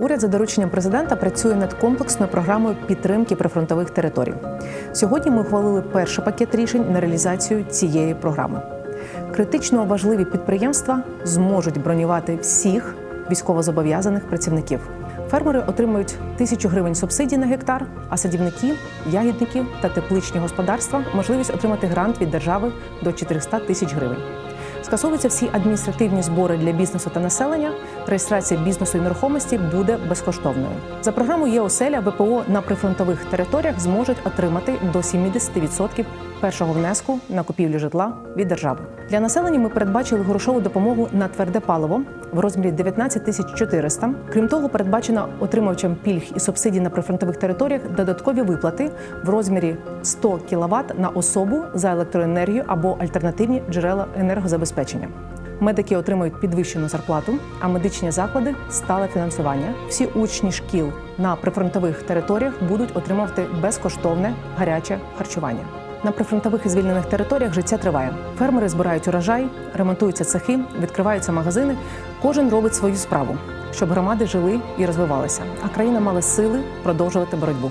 Уряд за дорученням президента працює над комплексною програмою підтримки прифронтових територій. Сьогодні ми ухвалили перший пакет рішень на реалізацію цієї програми. Критично важливі підприємства зможуть бронювати всіх військовозобов'язаних працівників. Фермери отримують тисячу гривень субсидій на гектар, а садівники, ягідники та тепличні господарства можливість отримати грант від держави до 400 тисяч гривень. Скасовуються всі адміністративні збори для бізнесу та населення. Реєстрація бізнесу і нерухомості буде безкоштовною. За програмою «Є-оселя» ВПО на прифронтових територіях зможуть отримати до 70% першого внеску на купівлю житла від держави. Для населення ми передбачили грошову допомогу на тверде паливо в розмірі 19 тисяч 400. Крім того, передбачено отримувачам пільг і субсидій на прифронтових територіях додаткові виплати в розмірі 100 кВт на особу за електроенергію або альтернативні джерела енергозабезпечення. Медики отримують підвищену зарплату, а медичні заклади стале фінансування. Всі учні шкіл на прифронтових територіях будуть отримувати безкоштовне гаряче харчування. На прифронтових і звільнених територіях життя триває. Фермери збирають урожай, ремонтуються цехи, відкриваються магазини. Кожен робить свою справу, щоб громади жили і розвивалися, а країна мала сили продовжувати боротьбу.